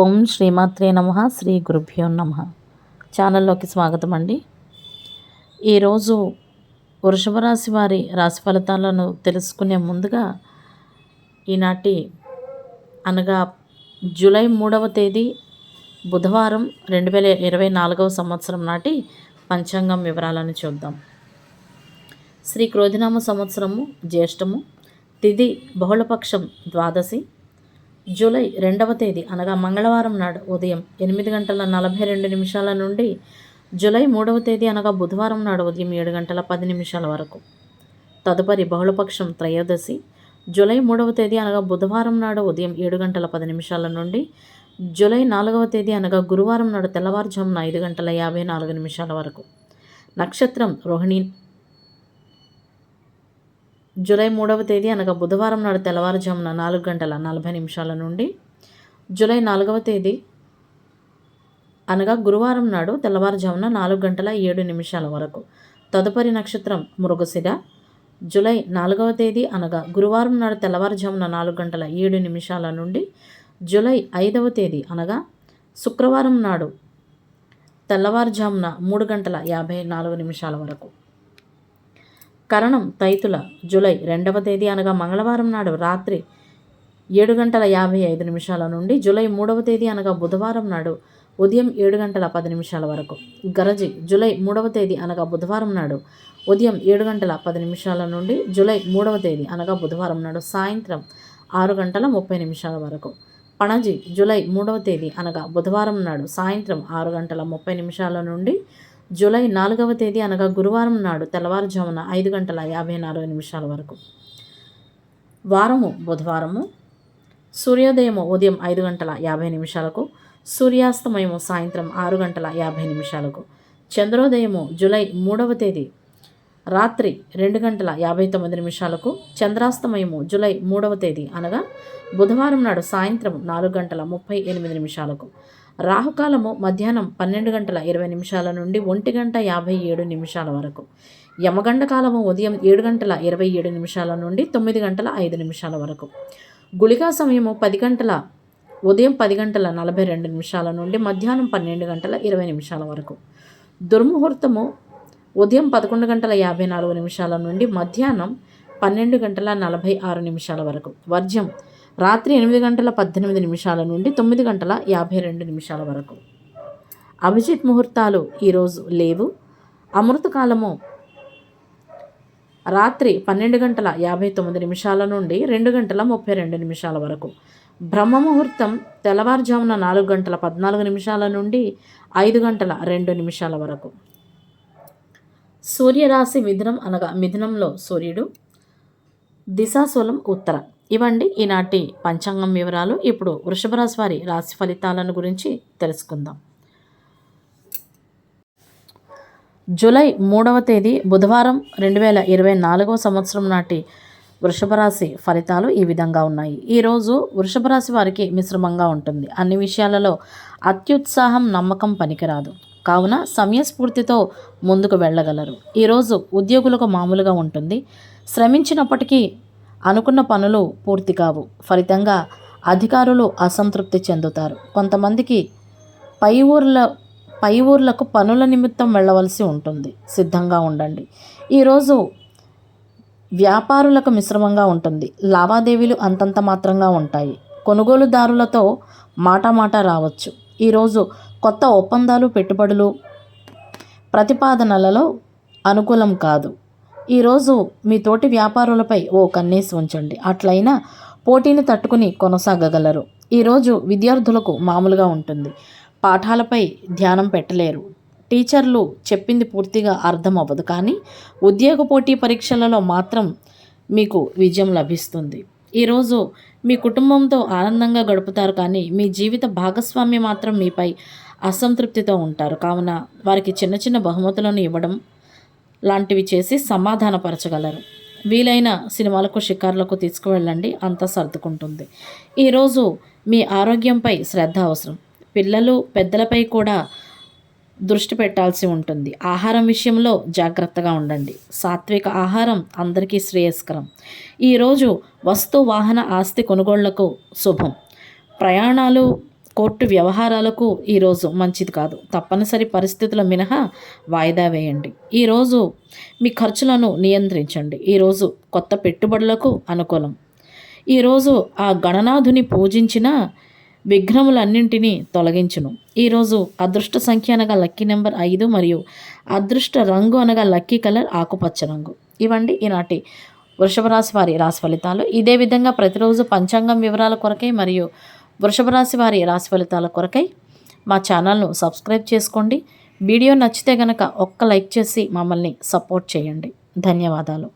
ఓం శ్రీమాత్రే నమ శ్రీ గురుభ్యో నమ. ఛానల్లోకి స్వాగతం అండి ఈరోజు వృషభ రాశి వారి రాశి ఫలితాలను తెలుసుకునే ముందుగా ఈనాటి అనగా జూలై మూడవ తేదీ బుధవారం రెండు వేల ఇరవై నాలుగవ సంవత్సరం నాటి పంచాంగం వివరాలను చూద్దాం. శ్రీ క్రోధినామ సంవత్సరము జ్యేష్టము తిది బహుళపక్షం ద్వాదశి జూలై రెండవ తేదీ అనగా మంగళవారం నాడు ఉదయం ఎనిమిది గంటల నలభై రెండు నిమిషాల నుండి జూలై మూడవ తేదీ అనగా బుధవారం నాడు ఉదయం ఏడు గంటల పది నిమిషాల వరకు. తదుపరి బహుళపక్షం త్రయోదశి. జూలై మూడవ తేదీ అనగా బుధవారం నాడు ఉదయం ఏడు గంటల పది నిమిషాల నుండి జూలై నాలుగవ తేదీ అనగా గురువారం నాడు తెల్లవారుజామున ఐదు గంటల యాభై నాలుగు నిమిషాల వరకు. నక్షత్రం రోహిణి జూలై మూడవ తేదీ అనగా బుధవారం నాడు తెల్లవారుజామున నాలుగు గంటల నలభై నిమిషాల నుండి జూలై నాలుగవ తేదీ అనగా గురువారం నాడు తెల్లవారుజామున నాలుగు గంటల ఏడు నిమిషాల వరకు. తదుపరి నక్షత్రం మృగశిర. జూలై నాలుగవ తేదీ అనగా గురువారం నాడు తెల్లవారుజామున నాలుగు గంటల ఏడు నిమిషాల నుండి జూలై ఐదవ తేదీ అనగా శుక్రవారం నాడు తెల్లవారుజామున మూడు గంటల యాభై నాలుగు నిమిషాల వరకు. కరణం తైతుల జూలై రెండవ తేదీ అనగా మంగళవారం నాడు రాత్రి ఏడు గంటల యాభై ఐదు నిమిషాల నుండి జూలై మూడవ తేదీ అనగా బుధవారం నాడు ఉదయం ఏడు గంటల పది నిమిషాల వరకు. గరజి జూలై మూడవ తేదీ అనగా బుధవారం నాడు ఉదయం ఏడు గంటల పది నిమిషాల నుండి జూలై మూడవ తేదీ అనగా బుధవారం నాడు సాయంత్రం ఆరు గంటల ముప్పై నిమిషాల వరకు. పణజి జూలై మూడవ తేదీ అనగా బుధవారం నాడు సాయంత్రం ఆరు గంటల ముప్పై నిమిషాల నుండి జూలై నాలుగవ తేదీ అనగా గురువారం నాడు తెల్లవారుజామున ఐదు గంటల యాభై నాలుగు నిమిషాల వరకు. వారము బుధవారము సూర్యోదయము ఉదయం ఐదు గంటల యాభై నిమిషాలకు సూర్యాస్తమయము సాయంత్రం ఆరు గంటల యాభై నిమిషాలకు. చంద్రోదయము జూలై మూడవ తేదీ రాత్రి రెండు గంటల యాభై తొమ్మిది నిమిషాలకు చంద్రాస్తమయము జూలై మూడవ తేదీ అనగా బుధవారం నాడు సాయంత్రం నాలుగు గంటల ముప్పై ఎనిమిది నిమిషాలకు. రాహుకాలము మధ్యాహ్నం పన్నెండు గంటల ఇరవై నిమిషాల నుండి ఒంటి గంట యాభై ఏడు నిమిషాల వరకు. యమగండ కాలము ఉదయం ఏడు గంటల ఇరవై ఏడు నిమిషాల నుండి తొమ్మిది గంటల ఐదు నిమిషాల వరకు. గుళికా సమయము పది గంటల ఉదయం పది గంటల నలభై రెండు నిమిషాల నుండి మధ్యాహ్నం పన్నెండు గంటల ఇరవై నిమిషాల వరకు. దుర్ముహూర్తము ఉదయం పదకొండు గంటల యాభై నాలుగు నిమిషాల నుండి మధ్యాహ్నం పన్నెండు గంటల నలభై ఆరు నిమిషాల వరకు. వర్జ్యం రాత్రి ఎనిమిది గంటల పద్దెనిమిది నిమిషాల నుండి తొమ్మిది గంటల యాభై రెండు నిమిషాల వరకు. అభిజిత్ ముహూర్తాలు ఈరోజు లేవు. అమృతకాలము రాత్రి పన్నెండు గంటల యాభై తొమ్మిది నిమిషాల నుండి రెండు గంటల ముప్పై రెండు నిమిషాల వరకు. బ్రహ్మ ముహూర్తం తెల్లవారుజామున నాలుగు గంటల పద్నాలుగు నిమిషాల నుండి ఐదు గంటల రెండు నిమిషాల వరకు. సూర్యరాశి మిథునం అనగా మిథునంలో సూర్యుడు. దిశాశూలం ఉత్తర. ఇవండి ఈనాటి పంచాంగం వివరాలు ఇప్పుడు వృషభరాశి వారి రాశి ఫలితాలను గురించి తెలుసుకుందాం. జూలై మూడవ తేదీ బుధవారం రెండు వేల ఇరవై నాలుగవ సంవత్సరం నాటి వృషభరాశి ఫలితాలు ఈ విధంగా ఉన్నాయి. ఈరోజు వృషభరాశి వారికి మిశ్రమంగా ఉంటుంది. అన్ని విషయాలలో అత్యుత్సాహం నమ్మకం పనికిరాదు. కావున సమయస్ఫూర్తితో ముందుకు వెళ్ళగలరు. ఈరోజు ఉద్యోగులకు మామూలుగా ఉంటుంది. శ్రమించినప్పటికీ అనుకున్న పనులు పూర్తి కావు. ఫలితంగా అధికారులు అసంతృప్తి చెందుతారు. కొంతమందికి పై ఊర్ల పై ఊర్లకు పనుల నిమిత్తం వెళ్ళవలసి ఉంటుంది. సిద్ధంగా ఉండండి. ఈరోజు వ్యాపారులకు మిశ్రమంగా ఉంటుంది. లావాదేవీలు అంతంత మాత్రంగా ఉంటాయి. కొనుగోలుదారులతో మాట మాట రావచ్చు. ఈరోజు కొత్త ఒప్పందాలు పెట్టుబడులు ప్రతిపాదనలలో అనుకూలం కాదు. ఈరోజు మీ తోటి వ్యాపారులపై ఓ కన్నేసి ఉంచండి. అట్లయినా పోటీని తట్టుకుని కొనసాగగలరు. ఈరోజు విద్యార్థులకు మామూలుగా ఉంటుంది. పాఠాలపై ధ్యానం పెట్టలేరు. టీచర్లు చెప్పింది పూర్తిగా అర్థం అవ్వదు కానీ ఉద్యోగ పోటీ పరీక్షలలో మాత్రం మీకు విజయం లభిస్తుంది. ఈరోజు మీ కుటుంబంతో ఆనందంగా గడుపుతారు. కానీ మీ జీవిత భాగస్వామి మాత్రం మీపై అసంతృప్తితో ఉంటారు. కావున వారికి చిన్న చిన్న బహుమతులను ఇవ్వడం లాంటివి చేసి సమాధానపరచగలరు. వీలైన సినిమాలకు షికార్లకు తీసుకువెళ్ళండి. అంతా సర్దుకుంటుంది. ఈరోజు మీ ఆరోగ్యంపై శ్రద్ధ అవసరం. పిల్లలు పెద్దలపై కూడా దృష్టి పెట్టాల్సి ఉంటుంది. ఆహారం విషయంలో జాగ్రత్తగా ఉండండి. సాత్విక ఆహారం అందరికీ శ్రేయస్కరం. ఈరోజు వస్తు వాహన ఆస్తి కొనుగోళ్ళకు శుభం. ప్రయాణాలు కోర్టు వ్యవహారాలకు ఈరోజు మంచిది కాదు. తప్పనిసరి పరిస్థితుల మినహా వాయిదా వేయండి. ఈరోజు మీ ఖర్చులను నియంత్రించండి. ఈరోజు కొత్త పెట్టుబడులకు అనుకూలం. ఈరోజు ఆ గణనాథుని పూజించిన విఘ్నములన్నింటినీ తొలగించును. ఈరోజు అదృష్ట సంఖ్య అనగా లక్కీ నెంబర్ ఐదు మరియు అదృష్ట రంగు అనగా లక్కీ కలర్ ఆకుపచ్చ రంగు. ఇవండి ఈనాటి వృషభ రాశి వారి రాశి ఫలితాలు. ఇదే విధంగా ప్రతిరోజు పంచాంగం వివరాల కొరకై మరియు వృషభ రాశి వారి రాశి ఫలితాల కొరకై మా ఛానల్ను సబ్స్క్రైబ్ చేసుకోండి. వీడియో నచ్చితే గనక ఒక్క లైక్ చేసి మమ్మల్ని సపోర్ట్ చేయండి. ధన్యవాదాలు.